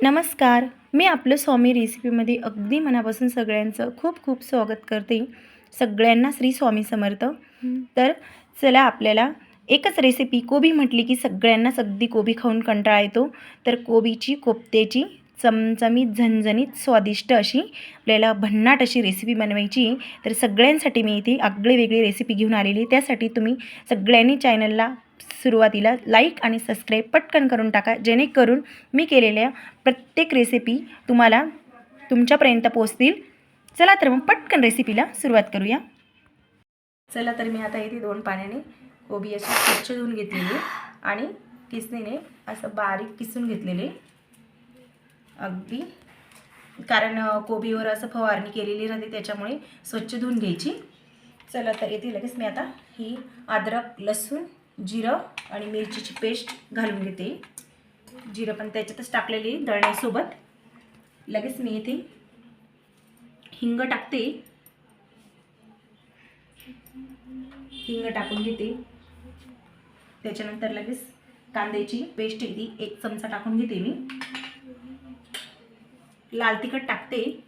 नमस्कार मी आपलं स्वामी रेसिपीमध्ये अगदी मनापासून सगळ्यांचं खूप खूप स्वागत करते सगळ्यांना श्री स्वामी समर्थ तर चला आपल्याला एकच रेसिपी कोबी म्हटली की सगळ्यांनाच अगदी कोबी खाऊन कंटाळा येतो तर कोबीची कोफ्त्याची चमचमीत झणझणीत स्वादिष्ट अशी आपल्याला भन्नाट अशी रेसिपी बनवायची. तर सगळ्यांसाठी मी इथे आगळे वेगळी रेसिपी घेऊन आलेली. त्यासाठी तुम्ही सगळ्यांनी चॅनलला सुरुवातीला लाईक आणि सबस्क्राईब पटकन करून टाका जेणेकरून मी केलेल्या प्रत्येक रेसिपी तुम्हाला तुमच्यापर्यंत पोचतील चला तर मग पटकन रेसिपीला सुरुवात करूया. चला तर मी आता इथे दोन पाण्याने कोबी अशी स्वच्छ धुवून घेतलेली आणि किसणीने असं बारीक किसून घेतलेले. अगदी. कारण कोबीवर असं फवारणी केलेली राहते त्याच्यामुळे स्वच्छ धुवून घ्यायची. चला तर येते लगेच मी आता ही अद्रक लसूण जिरं आणि मिरचीची पेस्ट घालून घेते. जिरं पण त्याच्यातच टाकलेली दळण्यासोबत. लगेच मी इथे हिंग टाकते. हिंग टाकून घेते. त्याच्यानंतर लगेच कांद्याची पेस्ट आहे ती एक चमचा टाकून घेते मी. लाल तिखट टाकते.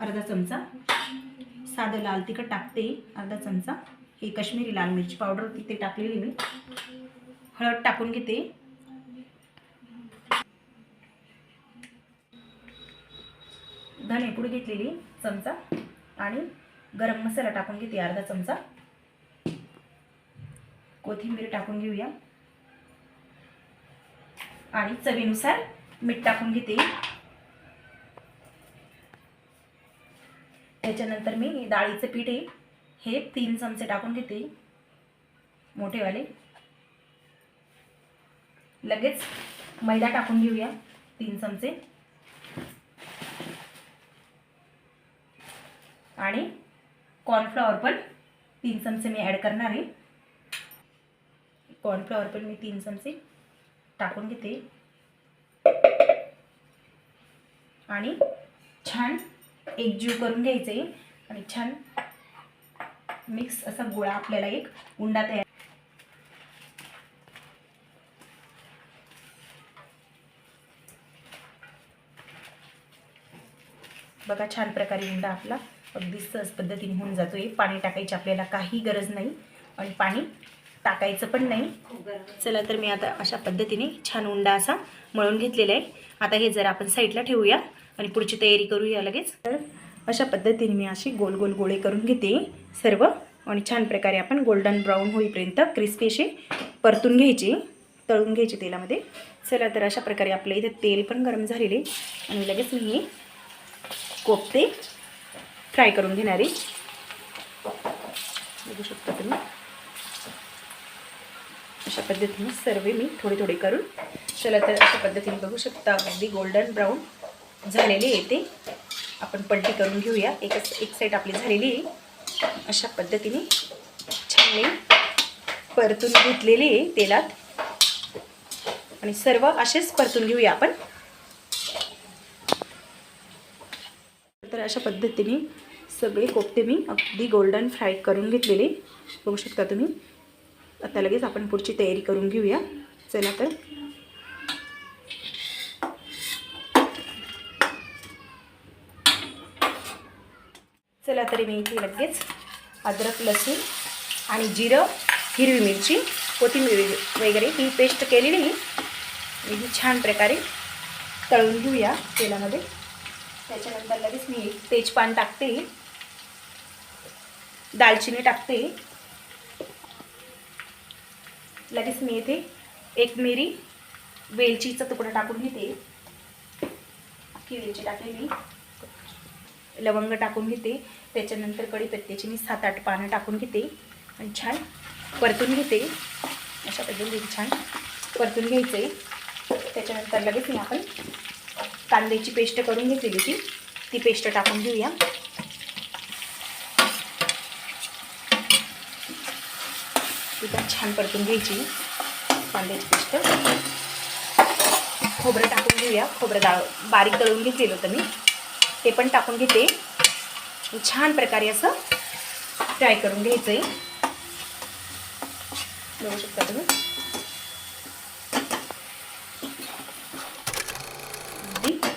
अर्धा चमचा. साधं लाल तिखट टाकते. अर्धा चमचा. ही कश्मीरी लाल मिरची पावडर होती ते टाकलेली मी. हळद टाकून घेते. धने पुढे घेतलेली चमचा. आणि गरम मसाला टाकून घेते अर्धा चमचा. कोथिंबीर टाकून घेऊया. आणि चवीनुसार मीठ टाकून घेते. त्याच्यानंतर मी डाळीचं पीठ आहे. हे तीन चमचे टाकून घेते. मोठेवाले. लगेच मैदा टाकून घेऊया तीन चमचे. आणि कॉर्नफ्लॉवर पण तीन चमचे मी ॲड करणार आहे. कॉर्नफ्लॉवर पण मी तीन चमचे टाकून घेते. आणि छान एकजीव करून घ्यायचे. आणि छान मिक्स असा गोळा आपल्याला एक उंडा तयार बघा छान प्रकारे उंडा आपला अगदी सहज पद्धतीने होऊन जातोय पाणी टाकायची आपल्याला काही गरज नाही आणि पाणी टाकायचं पण नाही. चला तर मी आता अशा पद्धतीने छान उंडा असा मळून घेतलेला आहे. आता हे जर आपण साईडला ठेवूया आणि पुढची तयारी करूया लगेच. तर अशा पद्धतीने मी अशी गोल गोल गोळे करून घेते. सर्व आणि छान प्रकारे आपण गोल्डन ब्राऊन होईपर्यंत क्रिस्पी अशी परतून घ्यायचे तळून घ्यायचे तेलामध्ये. चला तर अशा प्रकारे आपलं इथे तेल पण गरम झालेले आणि लगेच मी हे फ्राय करून घेणारे बघू शकता तुम्ही. अशा पद्धतीने सर्व मी थोडे थोडे करून चला तर अशा पद्धतीने बघू शकता अगदी गोल्डन ब्राऊन झालेले येते आपण पलटी करून घेऊया. एकच एक साईड आपली झालेली आहे. अशा पद्धतीने छान मी परतून घेतलेली आहे तेलात. आणि सर्व असेच परतून घेऊया आपण. तर अशा पद्धतीने सगळे कोफ्ते मी अगदी गोल्डन फ्राय करून घेतलेले. बघू शकता तुम्ही. आता लगेच आपण पुढची तयारी करून घेऊया. चला तर. चला तरी मी इथे लगेच अद्रक लसूण आणि जिरं हिरवी मिरची कोथिंबीर वगैरे ही पेस्ट केलेली मी. ही छान प्रकारे तळून घेऊया तेलामध्ये. त्याच्यानंतर लगेच मी एक तेजपान टाकते. दालचिनी टाकते. लगेच मी इथे एक मिरी वेलचीचा तुकडा टाकून घेते. ही वेलची टाकली मी लवंग टाकून घेते. त्याच्यानंतर कढीपत्त्याची मी सात आठ पानं टाकून घेते. आणि छान परतून घेते. अशा पद्धतीने छान परतून घ्यायचे. त्याच्यानंतर लगेच मी आपण कांद्याची पेस्ट करून घेतलेली ती ती पेस्ट टाकून घेऊया. ती पण छान परतून घ्यायची. कांद्याची पेस्ट. खोबरं टाकून घेऊया. खोबरं डाळ बारीक दळून घेतलेलं होतं मी. ते पण टाकून घेते. छान प्रकारे असं फ्राय करून घ्यायचं आहे बघू शकता तुम्ही.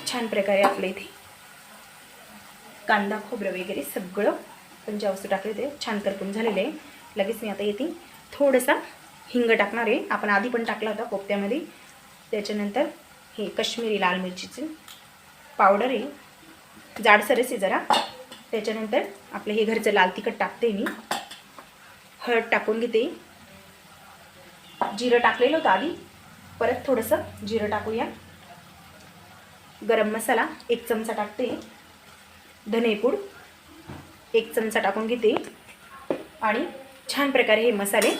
छान प्रकारे आपल्या इथे कांदा खोबरं वगैरे सगळं पण ज्या वस्तू टाकले ते छान करपून झालेले आहे. लगेच मी आता येते. थोडंसा हिंग टाकणार आहे. आपण आधी पण टाकला होता कोफ्त्यामध्ये. त्याच्यानंतर हे कश्मीरी लाल मिरचीची पावडर आहे. जाडसरच आहे जरा. त्याच्यानंतर आपलं हे घरचं लाल तिखट टाकते मी. हळद टाकून घेते. जिरं टाकलेलं होतं आधी. परत थोडंसं जिरं टाकूया. गरम मसाला एक चमचा टाकते. धनेपूड एक चमचा टाकून घेते. आणि छान प्रकारे हे मसाले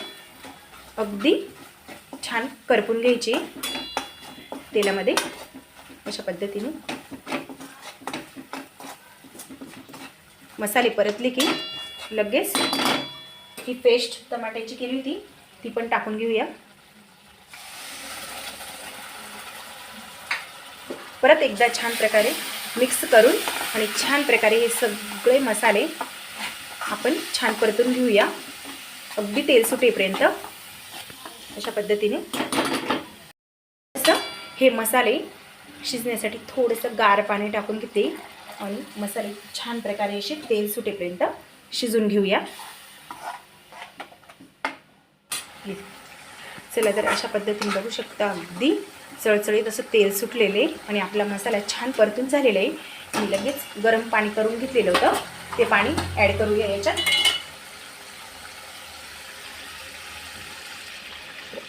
अगदी छान करपून घ्यायचे. तेलामध्ये अशा पद्धतीने. मसाले परतले की लगेच ही पेस्ट टमाट्याची केली होती ती पण टाकून घेऊया. परत एकदा छान प्रकारे मिक्स करून आणि छान प्रकारे हे सगळे मसाले आपण छान परतून घेऊया. अगदी तेल सुटेपर्यंत अशा पद्धतीने. असं हे मसाले शिजण्यासाठी थोडंसं गार पाणी टाकून घेते. आणि मसाले छान प्रकारे असे तेल सुटेपर्यंत शिजून घेऊया. चला तर अशा पद्धतीने बघू शकता अगदी चळचळीत असं तेल सुटलेले आणि आपला मसाला छान परतून झालेला आहे. मी लगेच गरम पाणी करून घेतलेलं होतं. ते पाणी ॲड करूया याच्यात.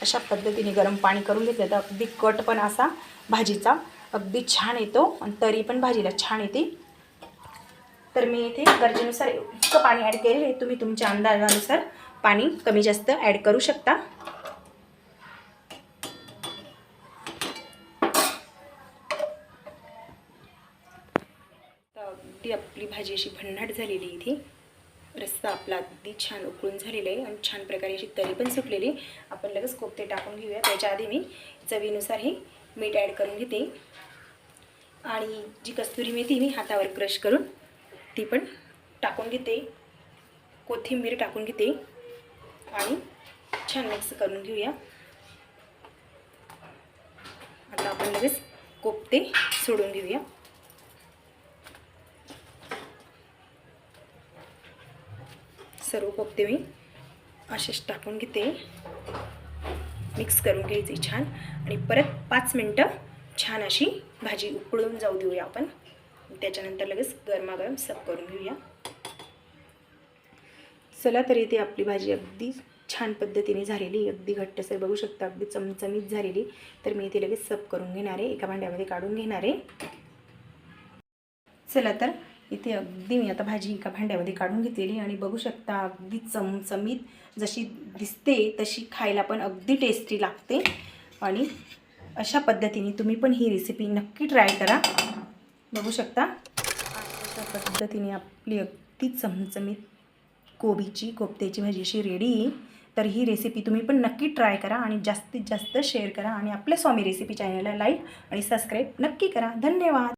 अशा पद्धतीने गरम पाणी करून घेतलं तर अगदी कट पण असा भाजीचा अगदी छान येतो आणि तरी पण भाजीला छान येते. तर मी इथे गरजेनुसार इतकं पाणी ॲड केलेलं आहे. तुम्ही तुमच्या अंदाजानुसार पाणी कमी जास्त ॲड करू शकता. अगदी आपली भाजी अशी भन्नाट झालेली इथे. रस्सा आपला अगदी छान उकळून झालेला आहे आणि छान प्रकारे अशी तरी पण सुटलेली आपण लगेच कोपते टाकून घेऊया. त्याच्या आधी मी चवीनुसार हे मीठ ॲड करून घेते. आणि जी कस्तुरी मेथी मी हातावर क्रश करून ती पण टाकून घेते. कोथिंबीर टाकून घेते. आणि छान मिक्स करून घेऊया. आता आपण लगेच कोपते सोडून घेऊया. सर्व कोफते मी असेच टाकून घेते. मिक्स करून घ्यायची छान. आणि परत पाच मिनटं छान अशी भाजी उकळून जाऊ देऊया आपण. त्याच्यानंतर लगेच गरमागरम सब करून घेऊया. चला तर इथे आपली भाजी अगदी छान पद्धतीने झालेली अगदी घट्टसर बघू शकता अगदी चमचमीत झालेली. तर मी इथे लगेच सब करून घेणार आहे. एका भांड्यामध्ये काढून घेणार आहे. चला तर इथे अगदी मी आता भाजी एका भांड्यामध्ये काढून घेतलेली आणि बघू शकता अगदी चमचमीत जशी दिसते तशी खायला पण अगदी टेस्टी लागते. आणि अशा पद्धतीने तुम्ही पण ही रेसिपी नक्की ट्राय करा. बघू शकता. अशा पद्धतीने आपली अगदी चमचमीत कोबीची कोफ्त्याची भाजी अशी रेडी तर ही रेसिपी तुम्ही पण नक्की ट्राय करा आणि जास्तीत जास्त शेअर करा आणि आपल्या स्वामी रेसिपी चॅनलला लाईक आणि सबस्क्राईब नक्की करा. धन्यवाद.